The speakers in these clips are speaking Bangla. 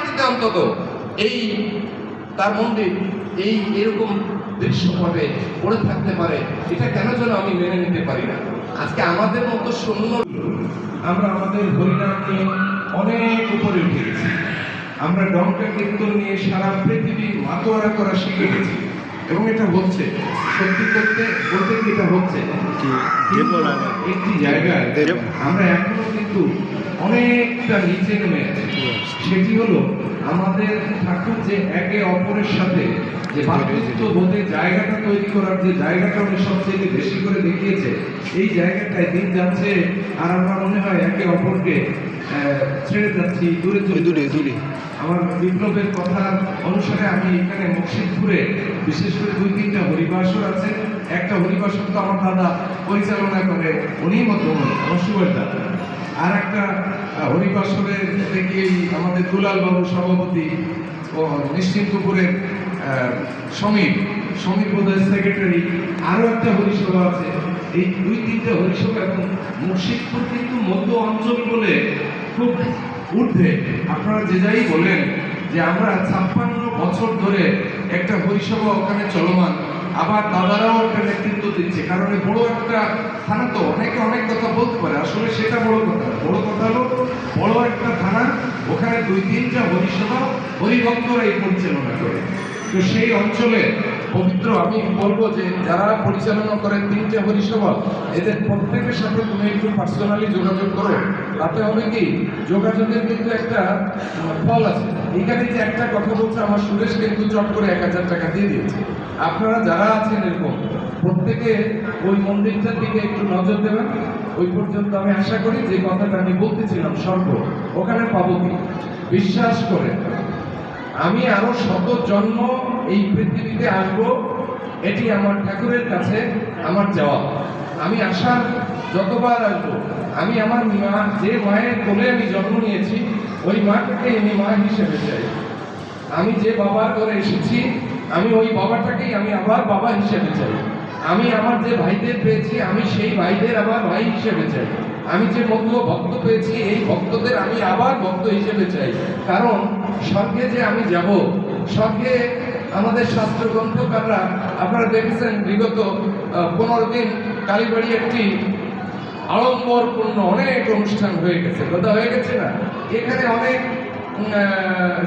মাটিতে অন্তত এই তার মন্দির এই এরকম দৃশ্যভাবে পড়ে থাকতে পারে এটা কেন যেন আমি মেনে নিতে পারি না? আজকে আমাদের মতো শূন্য আমরা আমাদের হরিনাম নিয়ে অনেক উপরে উঠে গেছি। আমরা ডঙ্কা কীর্তন নিয়ে সারা পৃথিবী মাতোয়ারা করা শিখে গেছি। এবং এটা হচ্ছে সত্যি করতে বলতে কি এটা হচ্ছে? একটি জায়গায় আমরা এখনও কিন্তু অনেকটা নিচে নেমে আছি সেটি হলো আমাদের ঠাকুর যে একে অপরের সাথে যে ভাতৃত্ব বোধে জায়গাটা তৈরি করার যে জায়গাটা উনি সবচেয়ে বেশি করে দেখিয়েছে এই জায়গাটায় দিন যাচ্ছে আর আমার মনে হয় একে অপরকে ছেড়ে যাচ্ছি দূরে চলে দূরে, দূরে। আমার বিপ্লবের কথা অনুসারে আমি এখানে মুর্শিদপুরে বিশেষ করে দুই তিনটা হরিবাসর আছে। একটা হরিবাসর তো আমার দাদা পরিচালনা করে উনি মধ্যমণি আমার সুভাষদা আর একটা হরিবাসরে দেখি আমাদের দুলাল বাবু সভাপতি ও নিশ্চিন্তপুরের সমীর। সমীর বোধহয় সেক্রেটারি আরও একটা হরিসভা আছে। এই দুই তিনটা হরিসভা এবং মুর্শিদপুর কিন্তু মধ্য অঞ্চল বলে খুব ঊর্ধ্বে। আপনারা যে যাই বলেন যে আমরা ছাপ্পান্ন বছর ধরে একটা হরিসভা ওখানে চলমান। আবার দাদারাও একটা নেতৃত্ব দিচ্ছে। কারণ বড় একটা থানা তো অনেকে অনেক কথা বলতে পারে। আসলে সেটা বড় কথা। বড় কথা হলো, বড় একটা থানা, ওখানে দুই তিনটা হরিসভা হরিভক্তরা এই পরিচালনা করে। তো সেই অঞ্চলে পবিত্র, আমি বলব যে যারা পরিচালনা করেন তিনটে হরিসভা এদের প্রত্যেকের সাথে তুমি একটু পার্সোনালি যোগাযোগ করো। তাতে হবে কি, যোগাযোগের কিন্তু একটা ফল আছে। এখানে যে একটা কথা বলছে, আমার সুরেশ কিন্তু চট করে এক হাজার টাকা দিয়ে দিয়েছে। আপনারা যারা আছেন এরকম, প্রত্যেকে ওই মন্দিরটার দিকে একটু নজর দেবেন। ওই পর্যন্ত আমি আশা করি যে কথাটা আমি বলতেছিলাম স্বর্গ ওখানে পাবো কি? বিশ্বাস করে আমি আরও শত জন্ম এই পৃথিবীতে আসব, এটি আমার ঠাকুরের কাছে আমার যাওয়া। আমি আসার যতবার আসব, আমি আমার মা, যে মায়ের কোলে আমি জন্ম নিয়েছি, ওই মাটাকে আমি মা হিসেবে চাই। আমি যে বাবার করে এসেছি, আমি ওই বাবাটাকেই আমি আবার বাবা হিসেবে চাই। আমি আমার যে ভাইদের পেয়েছি, আমি সেই ভাইদের আবার ভাই হিসেবে চাই। আমি যে মধ্য ভক্ত পেয়েছি, এই ভক্তদের আমি আবার ভক্ত হিসেবে চাই। কারণ, স্বর্গে যে আমি যাব, স্বর্গে আমাদের শাস্ত্র গ্রন্থকাররা আপনারা দেখেছেন বিগত পনেরো দিন কালীবাড়ি একটি আড়ম্বরপূর্ণ অনেক অনুষ্ঠান হয়ে গেছে। কথা হয়ে গেছে না? এখানে অনেক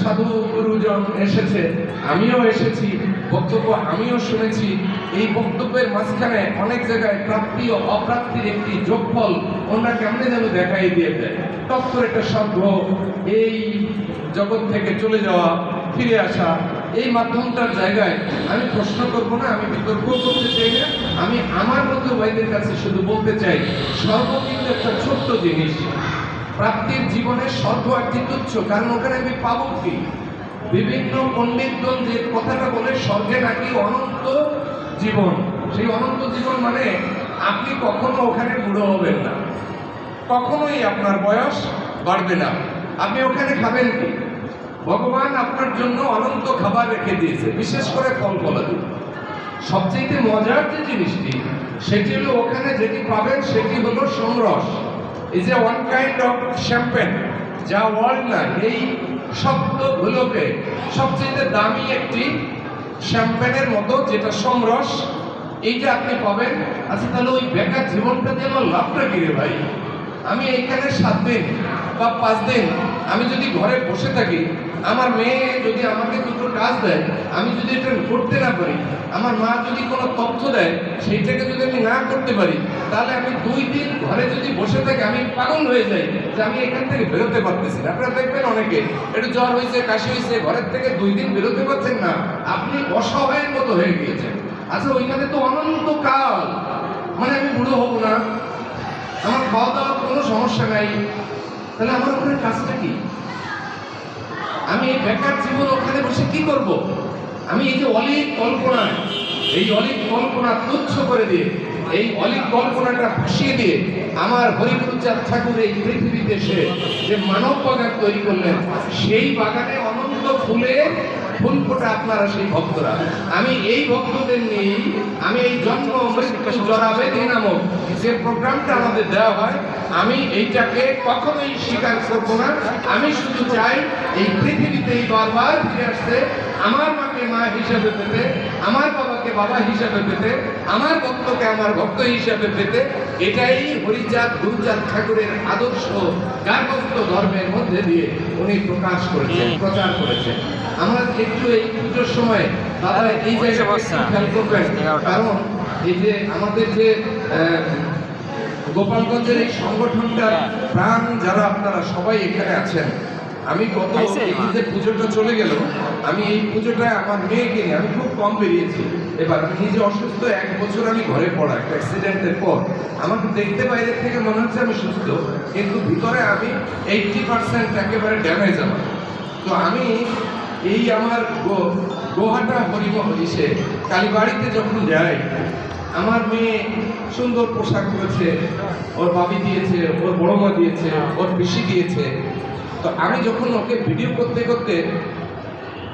সাধু গুরুজন এসেছে। আমিও এসেছি, বক্তব্য আমিও শুনেছি। এই বক্তব্যের মাঝখানে অনেক জায়গায় প্রাপ্তি ও অপ্রাপ্তির একটি যোগফল ওনারা কেমনে যেন দেখাই দিয়ে দেয়। করে একটা শব্দ, এই জগৎ থেকে চলে যাওয়া, ফিরে আসা এই মাধ্যমটার জায়গায় আমি প্রশ্ন করব না, আমি বিতর্ক করতে চাই না, আমি আমার মতো ভাইদের কাছে শুধু বলতে চাই স্বর্গ কিন্তু একটা ছোট্ট জিনিস, প্রাপ্তির জীবনের স্বর্গ একটি তুচ্ছ, কারণ ওখানে আমি পাবো কি? বিভিন্ন পণ্ডিতগণ যে কথাটা বলে, স্বর্গে নাকি অনন্ত জীবন, সেই অনন্ত জীবন মানে আপনি কখনো ওখানে বুড়ো হবেন না। কখনোই আপনার বয়স বাড়বে না। আপনি ওখানে খাবেন কি? ভগবান আপনার জন্য অনন্ত খাবার রেখে দিয়েছে, বিশেষ করে ফল ফলাদি সবচেয়ে মজার যে জিনিসটি, সেটি হলো ওখানে যেটি পাবেন, সেটি হলো সমরস। Is a one kind of champagne যা ওয়ার্ল্ড না এই শব্দ ভুলোকে সবচেয়ে দামি একটি শ্যাম্পেনের মতো, যেটা সমরস, এইটা আপনি পাবেন। আচ্ছা তাহলে ওই বেকার জীবনটা দিয়ে আমার লাভটা কি রে ভাই? আমি এইখানে সাত দিন বা পাঁচ দিন, আমি যদি ঘরে বসে থাকি আমার মেয়ে যদি আমাকে দুটো কাজ দেয়, আমি যদি এটা করতে না পারি, আমার মা যদি কোনো তথ্য দেয়, সেইটাকে যদি আমি না করতে পারি, তাহলে আমি দুই দিন ঘরে যদি বসে থাকি, আমি পাগল হয়ে যাই যে আমি এখান থেকে বেরোতে পারতেছি না। আপনারা দেখবেন অনেকে, একটু জ্বর হয়েছে, কাশি হয়েছে, ঘরের থেকে দুই দিন বেরোতে পারছেন না, আপনি অসহায়ের মতো হয়ে গিয়েছেন। আচ্ছা ওইখানে তো অনন্ত কাল। মানে আমি বুড়ো হব না। আমার খাওয়া দাওয়ার কোনো সমস্যা নাই। তাহলে আমার ওখানে কাজটা কি? আমি এই বেকার জীবন ওখানে বসে কি করব? আমি এই যে অলিক কল্পনা এই অলিক কল্পনা তুচ্ছ করে দিয়ে, এই অলিক কল্পনাটা ভাসিয়ে দিয়ে আমার হরিগুরুচাঁদ ঠাকুর এই পৃথিবীতে সে যে মানব বাগান তৈরি করলেন, সেই বাগানে অনন্ত ফুলে ফুল ফোটা আপনারা সেই ভক্তরা। আমি এই ভক্তদের নিয়েই, আমি এই জন্ম জড়াবে নামক যে প্রোগ্রামটা আমাদের দেওয়া হয়, আমি এইটাকে কখনোই স্বীকার করব না। আমি শুধু চাই এই পৃথিবীতে পৃথিবীতেই বারবার ফিরে আসছে আমার মাকে মা হিসাবে পেতে আমার বাবাকে বাবা হিসাবে পেতে আমার ভক্তকে আমার ভক্ত হিসাবে পেতে এটাই হরিচাঁদ গুরুচাঁদ ঠাকুরের আদর্শ গার্হস্থ ধর্মের মধ্যে দিয়ে উনি প্রকাশ করেছেন প্রচার করেছেন। আমার একটু এই পুজোর সময় দাদা এই জায়গাটা খেয়াল করবেন কারণ এই যে আমাদের যে গোপালগঞ্জের এই সংগঠনটার প্রাণ যারা আপনারা সবাই এখানে আছেন আমি গত। যে পুজোটা চলে গেল। আমি এই পুজোটায় আমার মেয়েকে নিয়ে আমি খুব কম বেরিয়েছি। এবার আমি নিজে অসুস্থ এক বছর আমি ঘরে পড়া একটা অ্যাক্সিডেন্টের পর। আমাকে দেখতে বাইরে থেকে মনে হচ্ছে আমি সুস্থ কিন্তু ভিতরে আমি এইটটি পার্সেন্ট একেবারে ড্যামেজ আমার। তো আমি এই আমার গোহাটা হরিমহ ইসে কালীবাড়িতে যখন যাই আমার মেয়ে সুন্দর পোশাক পরেছে ওর বাবি দিয়েছে ওর বড় মা দিয়েছে ওর পিসি দিয়েছে। তো আমি যখন ওকে ভিডিও করতে করতে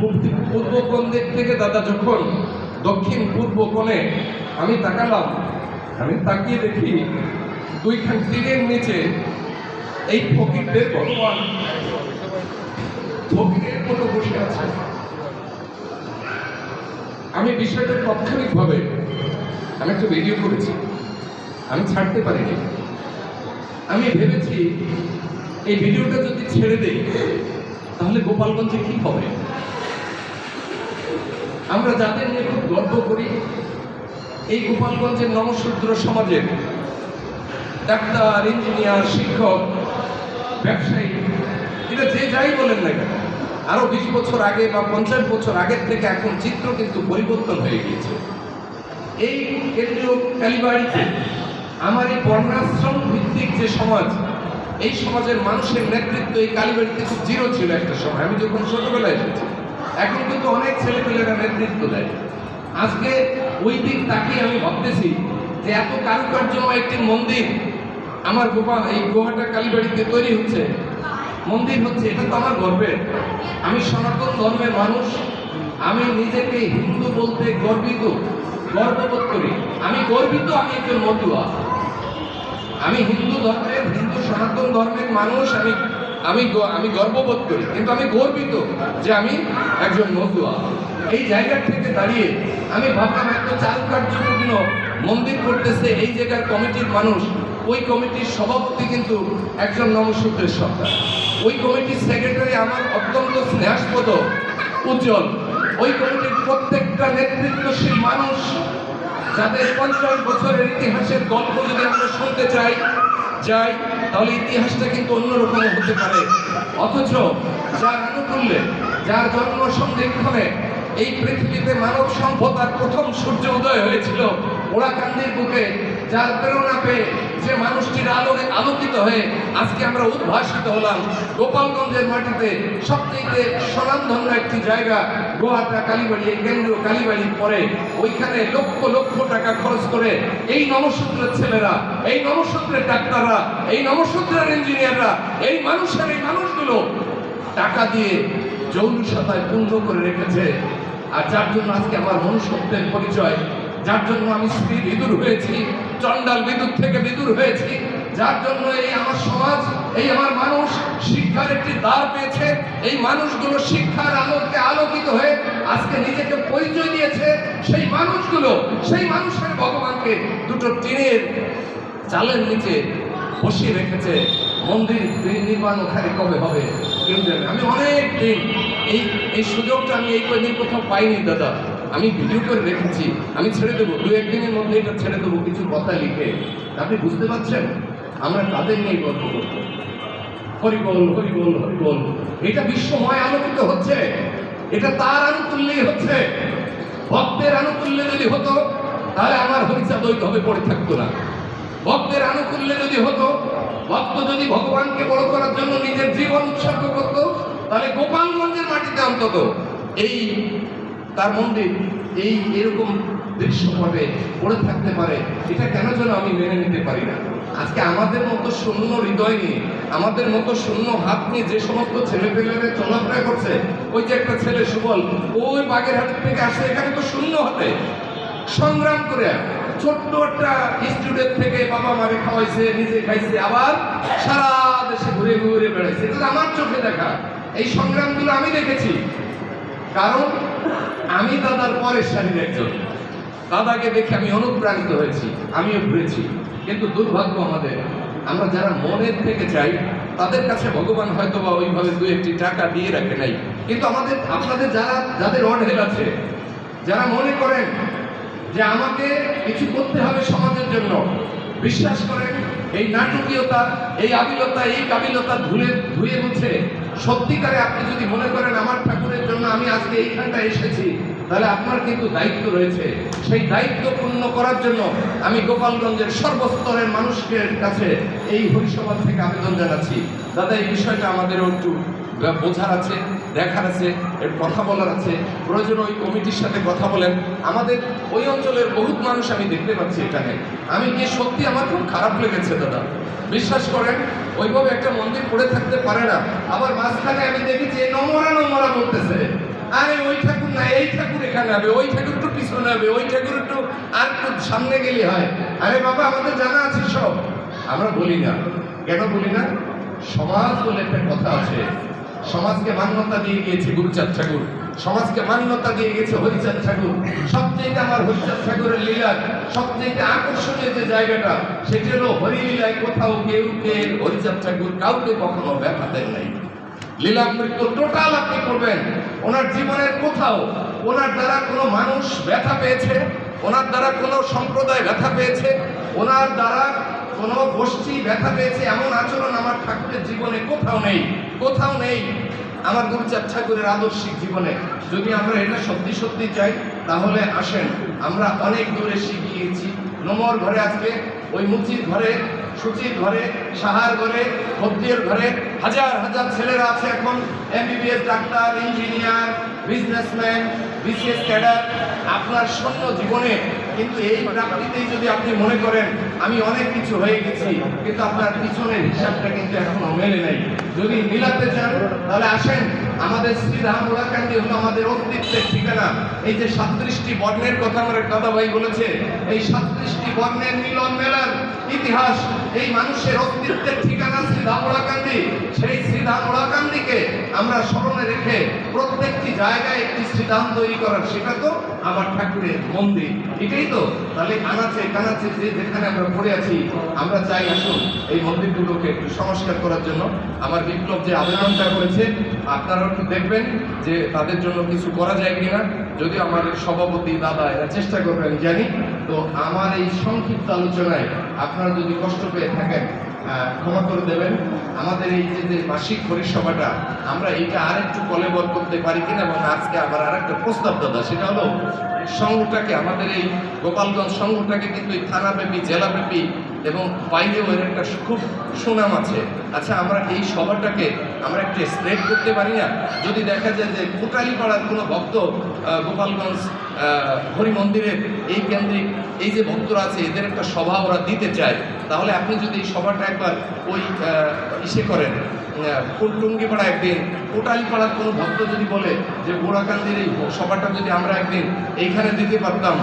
পূর্ব- কোণ দিক থেকে দাদা যখন দক্ষিণ পূর্ব কোণে আমি তাকালাম, আমি তাকিয়ে দেখি দুইখান তীরের নিচে এই ফকিরদের ভগবান ফকিরের মতো বসে আছে। আমি বিষয়টা তাৎক্ষণিকভাবে, আমি একটা ভিডিও করেছি। আমি ছাড়তে পারিনি। আমি ভেবেছি এই ভিডিওটা যদি ছেড়ে দেই, তাহলে গোপালগঞ্জে কি হবে? আমরা যাদের নিয়ে খুব গর্ব করি, এই গোপালগঞ্জের নমশূদ্র সমাজের ডাক্তার, ইঞ্জিনিয়ার, শিক্ষক, ব্যবসায়ী, এটা যে যাই বলেন না কেন, আরও বিশ বছর আগে বা পঞ্চাশ বছর আগের থেকে এখন চিত্র কিন্তু পরিবর্তন হয়ে গিয়েছে। এই কেন্দ্রীয় কালীবাড়িতে আমার এই বর্ণাশ্রম ভিত্তিক যে সমাজ এই সমাজের মানুষের নেতৃত্ব এই কালীবাড়িতে খুব জিরো ছিল একটা সময়। আমি যখন ছোটবেলায় এসেছি, এখন কিন্তু অনেক ছেলেপেলেরা নেতৃত্ব দেয়। আজকে ওই দিক তাকিয়ে আমি ভাবতেছি যে এত কারুকার্যময় একটি মন্দির আমার গোপা, এই গোহাটা কালীবাড়িতে তৈরি হচ্ছে। মন্দির হচ্ছে, এটা তো আমার গর্বের। আমি সনাতন ধর্মের মানুষ, আমি নিজেকে হিন্দু বলতে গর্বিত, গর্ববোধ করি। আমি গর্বিত আমি একজন মতুয়া আমি হিন্দু ধর্মের, হিন্দু সনাতন ধর্মের মানুষ, আমি আমি আমি গর্ববোধ করি। কিন্তু আমি গর্বিত যে আমি একজন মতুয়া। এই জায়গা থেকে দাঁড়িয়ে আমি ভাবলাম, এত চারুকার্যপূর্ণ মন্দির করতেছে, এই জায়গার কমিটির মানুষ, ওই কমিটির সভাপতি কিন্তু একজন নমশূদ্রের সরকার। ওই কমিটির সেক্রেটারি আমার অত্যন্ত স্নেহাস্পদ, উজ্জ্বল। ওই কমিটির প্রত্যেকটা নেতৃত্বশীল মানুষ যাদের পঞ্চাশ বছরের ইতিহাসের গল্প যদি আমরা শুনতে চাই, যাই, তাহলে ইতিহাসটা কিন্তু অন্যরকম হতে পারে। অথচ যার আনুকূল্যে, যার জন্ম সন্ধিক্ষণে এই পৃথিবীতে মানব সভ্যতার প্রথম সূর্য উদয় হয়েছিল ওরাকান্দির বুকে, যার প্রেরণা পেয়ে যে মানুষটির আলোকে আলোকিত হয়ে আজকে আমরা উদ্ভাসিত হলাম গোপালগঞ্জের মাটিতে সবচেয়ে স্বনামধন্য একটি জায়গা গোয়াটা কালীবাড়ি, এই কেন্দ্র কালীবাড়ির পরে ওইখানে লক্ষ লক্ষ টাকা খরচ করে এই নমসূত্রের ছেলেরা, এই নমসূত্রের ডাক্তাররা, এই নমসূত্রের ইঞ্জিনিয়াররা, এই মানুষের এই মানুষগুলো টাকা দিয়ে জৌলুসতায় পূর্ণ করে রেখেছে। আর যার জন্য আজকে আমার মনুষ্যত্বের পরিচয় যার জন্য আমি স্ত্রী বিদুর হয়েছি চন্ডাল বিদ্যুৎ থেকে বিদুর হয়েছি, যার জন্য এই আমার সমাজ, এই আমার মানুষ শিক্ষার একটি দ্বার পেয়েছে। এই মানুষগুলো শিক্ষার আলোকে আলোকিত হয়ে আজকে নিজেকে পরিচয় দিয়েছে। সেই মানুষগুলো, সেই মানুষের ভগবানকে দুটো টিনের চালের নিচে বসিয়ে রেখেছে। মন্দির নির্মাণ ওখানে কবে হবে? জানে আমি অনেক দিন এই এই সুযোগটা আমি এই কদিন কোথাও পাইনি, দাদা। আমি ভিডিও করে রেখেছি, আমি ছেড়ে দেবো। দু একদিনের মধ্যে এটা ছেড়ে দেবো, কিছু কথা লিখে। আপনি বুঝতে পারছেন? আমরা তাদের নিয়ে গল্প করব? হরিবল হরিবল হরিবল। এটা বিশ্বময় আলোকিত হচ্ছে। এটা তার আনুকূল্যেই হচ্ছে। ভক্তের আনুকূল্যে যদি হতো, তাহলে আমার হরিচাঁদ ওইভাবে পড়ে থাকতো না। ভক্তের আনুকূল্যে যদি হতো, ভক্ত যদি ভগবানকে বড় করার জন্য নিজের জীবন উৎসর্গ করত, তাহলে গোপালগঞ্জের মাটিতে অন্তত এই তার মন্দির এই এরকম দৃশ্যপটে পড়ে থাকতে পারে। এটা কেন যেন আমি মেনে নিতে পারি না? আজকে আমাদের মতো শূন্য হৃদয় নিয়ে, আমাদের মতো শূন্য হাত নিয়ে যে সমস্ত ছেলে পেলেরা চলাফেরা করছে, ওই যে একটা ছেলে সুবল, ওই বাগেরহাট থেকে আসছে এখানে তো শূন্য হাতে। সংগ্রাম করে ছোট্ট একটা স্টুডেন্ট থেকে বাবা মারে খাওয়াইছে, নিজে খাইছে, আবার সারা দেশে ঘুরে ঘুরে বেড়াইছে। এটা আমার চোখে দেখা। এই সংগ্রামগুলো আমি দেখেছি। কারণ আমি দাদার পরের সারির একজন। দাদাকে দেখে আমি অনুপ্রাণিত হয়েছি, আমিও ঘুরেছি। কিন্তু দুর্ভাগ্য আমাদের, আমরা যারা মনের থেকে চাই, তাদের কাছে ভগবান হয়তো বা ওইভাবে দু একটি টাকা দিয়ে রাখে নাই। কিন্তু আমাদের, আপনাদের যারা, যাদের অঢেল আছে, যারা মনে করেন যে আমাকে কিছু করতে হবে সমাজের জন্য, বিশ্বাস করেন এই নাটকীয়তা, এই আবিলতা, এই কাবিলতা ধুলে, ধুয়ে মুছে। সত্যিকারে আপনি যদি মনে করেন আমার ঠাকুরের জন্য আমি আজকে এইখানটা এসেছি, তাহলে আপনার কিন্তু দায়িত্ব রয়েছে। সেই দায়িত্ব পূর্ণ করার জন্য আমি গোপালগঞ্জের সর্বস্তরের মানুষের কাছে এই হরিসভা থেকে আবেদন জানাচ্ছি। দাদা, এই বিষয়টা আমাদেরও একটু বোঝার আছে। দেখার আছে, এর কথা বলার আছে, প্রয়োজন ওই কমিটির সাথে কথা বলেন। আমাদের ওই অঞ্চলের বহুত মানুষ আমি দেখতে পাচ্ছি এখানে। আমি গিয়ে সত্যি আমার খুব খারাপ লেগেছে, দাদা। বিশ্বাস করেন, ওইভাবে একটা মন্দির পড়ে থাকতে পারে না। আবার মাঝখানে আমি দেখেছি এই নমরা নমরা বলতেছে। আরে, ওই ঠাকুর না, এই ঠাকুর এখানে হবে, ওই ঠাকুর একটু পিছনে হবে, ওই ঠাকুর একটু আর একটু সামনে গেলে হয়। আরে, বাবা, আমাদের জানা আছে সব। আমরা বলি না। কেন বলি না? সমাজ বলে একটা কথা আছে। সমাজকে মান্যতা দিয়ে গিয়েছে গুরুচাঁদ ঠাকুর। সমাজকে মান্যতা দিয়ে গেছে হরিচাঁদ ঠাকুর। সবচেয়ে আমার হরিচাঁদ ঠাকুরের লীলা সবচেয়ে আকর্ষণীয় যে জায়গাটা, সেটি হলো হরিলীলায় কোথাও কেউ কে হরিচাঁদ ঠাকুর কাউকে কখনো ব্যথা দেন নাই। লীলামৃত টোটাল আপনি করবেন। ওনার জীবনের কোথাও ওনার দ্বারা কোনো মানুষ ব্যথা পেয়েছে, ওনার দ্বারা কোনো সম্প্রদায় ব্যথা পেয়েছে, ওনার দ্বারা কোনো গোষ্ঠী ব্যথা পেয়েছে, এমন আচরণ আমার ঠাকুরের জীবনে কোথাও নেই। কোথাও নেই। আমার গুরুচাঁদ ঠাকুরের আদর্শিক জীবনে। যদি আমরা এটা সত্যি সত্যি চাই, তাহলে আসেন, আমরা অনেক দূরে শিখিয়েছি। নমর ঘরে আজকে, ওই মুচির ঘরে, সুচির ঘরে, সাহার ঘরে ভদ্রিয়ের ঘরে, হাজার হাজার ছেলেরা আছে এখন। MBBS doctor, engineer, businessman BCS cadre. আপনার শূন্য জীবনে কিন্তু এই প্রাপ্তিতেই যদি আপনি মনে করেন, আমি অনেক কিছু হয়ে গেছি, কিন্তু আপনার পিছনের হিসাবটা কিন্তু এখনও মেলে নেই। যদি মিলাতে চান, তাহলে আসেন। আমাদের শ্রীরাম ওরাকান্দি হলো আমাদের অস্তিত্বের ঠিকানা। এই যে সাতত্রিশটি বর্ণের কথা আমার দাদাভাই দাদা ভাই বলেছে, এই সাতত্রিশটি বর্ণের মিলন মেলার ইতিহাস, এই মানুষের অস্তিত্বের ঠিকানা শ্রীধাম ওড়াকান্দি সেই শ্রীধাম ওড়াকান্দিকে আমরা স্মরণে রেখে প্রত্যেকটি জায়গায় একটি শ্রীধাম তৈরি করার সেটা তো আমার ঠাকুরের মন্দির। এটাই তো। তাহলে কানাচে কানাচে যে যেখানে আমরা পড়ে আছি, আমরা চাই আসুন এই মন্দিরগুলোকে একটু সংস্কার করার জন্য। আমার বিপ্লব যে আবেদনটা করেছে আপনারা একটু দেখবেন যে তাদের জন্য কিছু করা যায় কিনা। যদি আমার সভাপতি, দাদা এরা চেষ্টা করবে, আমি জানি। তো আমার এই সংক্ষিপ্ত আলোচনায় আপনারা যদি কষ্ট পেয়ে থাকেন ক্ষমা করে দেবেন। আমাদের এই যে মাসিক পরিষেবাটা, আমরা এটা আরেকটু কলেবর করতে পারি কিনা এবং আজকে আবার আরেকটা প্রস্তাব, দাদা, সেটা হলো, সংঘটাকে, আমাদের এই গোপালগঞ্জ সংঘটাকে কিন্তু এই থানাব্যাপী, জেলাব্যাপী এবং বাইরেও এর একটা খুব সুনাম আছে। আচ্ছা আমরা এই সভাটাকে আমরা একটু স্প্রেড করতে পারি না? যদি দেখা যায় যে কোটালি পাড়ার কোনো ভক্ত গোপালগঞ্জ হরি মন্দিরের এই কেন্দ্রিক এই যে ভক্তরা আছে, এদের একটা সভা ওরা দিতে চায়। তাহলে আপনি যদি এই সভাটা একবার ওই ইসে করেন টুঙ্গি পাড়া একদিন কোটালি পাড়ার কোনো ভক্ত যদি বলে যে বোড়াকান্দির এই সভাটা যদি আমরা একদিন এইখানে দিতে পারতাম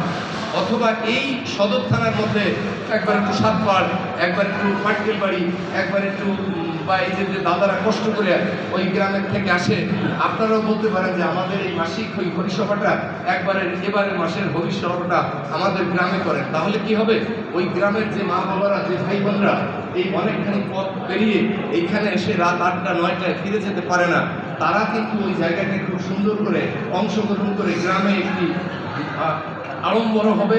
অথবা এই সদর থানার মধ্যে একবার একটু সাতপাড় একবার একটু পাটকেল বাড়ি, একবার একটু বা এই যে দাদারা কষ্ট করে ওই গ্রামের থেকে আসে, আপনারাও বলতে পারেন যে আমাদের এই মাসিক ওই হরিসভাটা একবারের এবারের মাসের হরিসভাটা আমাদের গ্রামে করেন। তাহলে কি হবে? ওই গ্রামের যে মা বাবারা, যে ভাই বোনরা এই অনেকখানি পথ পেরিয়ে এইখানে এসে রাত আটটা, নয়টায় ফিরে যেতে পারে না। তারা কিন্তু ওই জায়গাটা খুব সুন্দর করে অংশগ্রহণ করে গ্রামে একটি আড়ম্বর হবে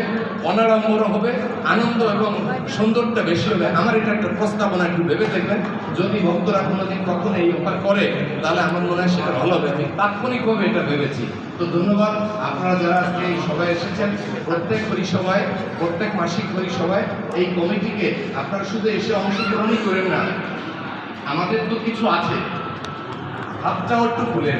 অনাড়ম্বর হবে, আনন্দ এবং সৌন্দর্যটা বেশি হবে। আমার এটা একটা প্রস্তাবনা, একটু ভেবে দেখবেন। যদি ভক্তরা কোনোদিন কখনো এই অফার করে, তাহলে আমার মনে হয় সেটা ভালো হবে। আমি তাৎক্ষণিকভাবে এটা ভেবেছি। তো ধন্যবাদ। আপনারা যারা আজকে এই সভায় এসেছেন, প্রত্যেক পরিসভায়, প্রত্যেক মাসিক পরিসভায় এই কমিটিকে আপনারা শুধু এসে অংশগ্রহণই করেন না, আমাদের তো কিছু আছে। হাতটাও একটু খুলে